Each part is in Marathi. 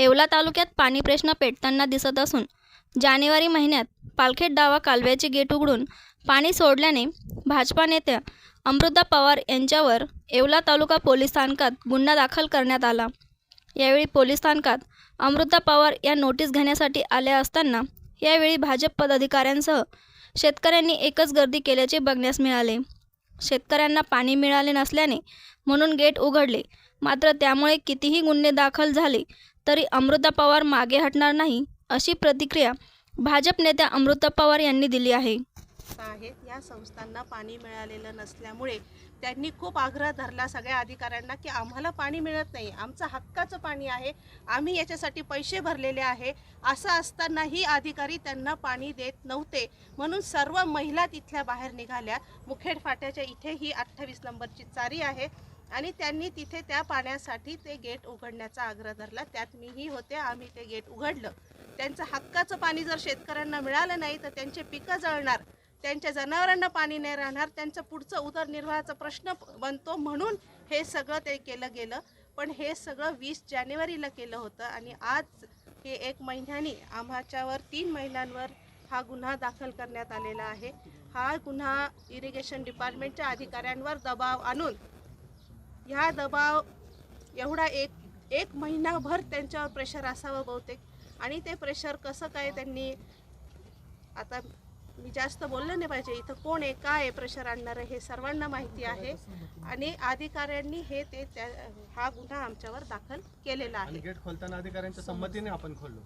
येवला तालुक्यात पाणी प्रश्न पेटताना दिसत असून जानेवारी महिन्यात पालखेड डावा कालव्याचे गेट उघडून पाणी सोडल्याने भाजपा नेत्या अमृता पवार यांच्यावर येवला तालुका पोलीस स्थानकात गुन्हा दाखल करण्यात आला. यावेळी पोलीस स्थानकात अमृता पवार या नोटीस घेण्यासाठी आल्या असताना यावेळी भाजप पदाधिकाऱ्यांसह शेतकऱ्यांनी एकच गर्दी केल्याचे बघण्यास मिळाले. शेतकऱ्यांना पाणी मिळाले नसल्याने म्हणून गेट उघडले. मात्र त्यामुळे कितीही गुन्हे दाखल झाले तरी अमृता पवार मागे हटणार नाही अशी प्रतिक्रिया भाजप नेत्या अमृता पवार यांनी दिली आहे. आहेत. या संस्थांना पाणी मिळालेलं नसल्यामुळे त्यांनी खूप आग्रह धरला सगळ्या अधिकाऱ्यांना की आम्हाला पाणी मिळत नाही. आमचं हक्काचं पाणी आहे. आम्ही याच्यासाठी पैसे भरलेले आहे. असं असतानाही अधिकारी त्यांना पाणी देत नव्हते. म्हणून सर्व महिला तिथल्या बाहेर निघाल्या. मुखेड फाट्याच्या इथे ही अठ्ठावीस नंबरची चारी आहे. आणि त्यांनी तिथे त्या पाण्यासाठी ते गेट उघडण्याचा आग्रह धरला. त्यात मीही होते आम्ही ते गेट उघडलं. त्यांचं हक्काचं पाणी जर शेतकऱ्यांना मिळालं नाही तर त्यांचे पिकं जळणार त्यांच्या जनावरांना पाणी नाही राहणार त्यांचं पुढचं उदरनिर्वाहाचा प्रश्न बनतो म्हणून हे सगळं ते केलं गेलं. पण हे सगळं वीस जानेवारीला केलं होतं आणि आज हे एक महिन्यानी आम्हाच्यावर तीन महिन्यांवर हा गुन्हा दाखल करण्यात आलेला आहे. हा गुन्हा इरिगेशन डिपार्टमेंटच्या अधिकाऱ्यांवर दबाव आणून ह्या दबाव एवढा एक एक महिनाभर त्यांच्यावर प्रेशर असावं बहुतेक. आणि ते प्रेशर कसं काय त्यांनी आता मी जास्त बोललं नाही पाहिजे इथं कोण आहे काय आहे प्रेशर आणणारं हे सर्वांना माहिती आहे. आणि अधिकाऱ्यांनी हे ते त्या हा गुन्हा आमच्यावर दाखल केलेला आणि आहे गेट खोलताना अधिकाऱ्यांच्या संमतीने आपण खोललो.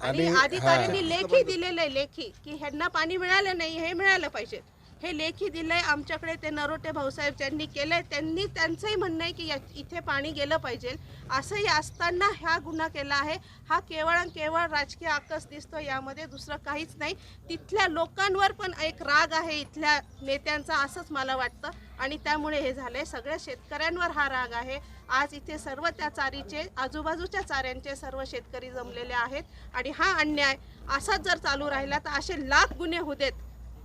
आणि अधिकाऱ्यांनी लेखी दिलेलं आहे लेखी की ह्यांना पाणी मिळालं नाही हे मिळालं पाहिजे. हे लेखी दिलंय. आमच्याकडे ते नरोटे भाऊसाहेब ज्यांनी केलंय त्यांनी त्यांचंही म्हणणं आहे की या इथे पाणी गेलं पाहिजे. असंही असताना हा गुन्हा केला आहे. हा केवळ आणि केवळ राजकीय आकस दिसतो यामध्ये दुसरं काहीच नाही. तिथल्या लोकांवर पण एक राग आहे इथल्या नेत्यांचा असंच मला वाटतं. आणि त्यामुळे हे झालंय. सगळ्या शेतकऱ्यांवर हा राग आहे. आज इथे सर्व त्या चारीचे आजूबाजूच्या चाऱ्यांचे सर्व शेतकरी जमलेले आहेत. आणि हा अन्याय असाच जर चालू राहिला तर असे लाख गुन्हे होऊ देत.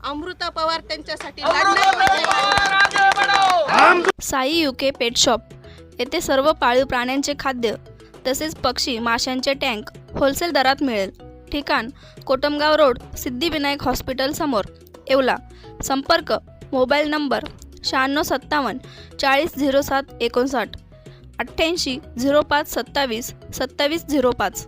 अमृता पवार त्यांच्यासाठी लढणार म्हणजे साई युके पेट शॉप. येथे सर्व पाळीव प्राण्यांचे खाद्य तसेच पक्षी माशांचे टँक होलसेल दरात मिळेल. ठिकाण कोटमगाव रोड सिद्धिविनायक हॉस्पिटल समोर. येवला. संपर्क मोबाईल नंबर शहाण्णव सत्तावन्न चाळीस झिरो सात एकोणसाठ. अठ्ठ्याऐंशी झिरो पाच सत्तावीस सत्तावीस झिरो पाच.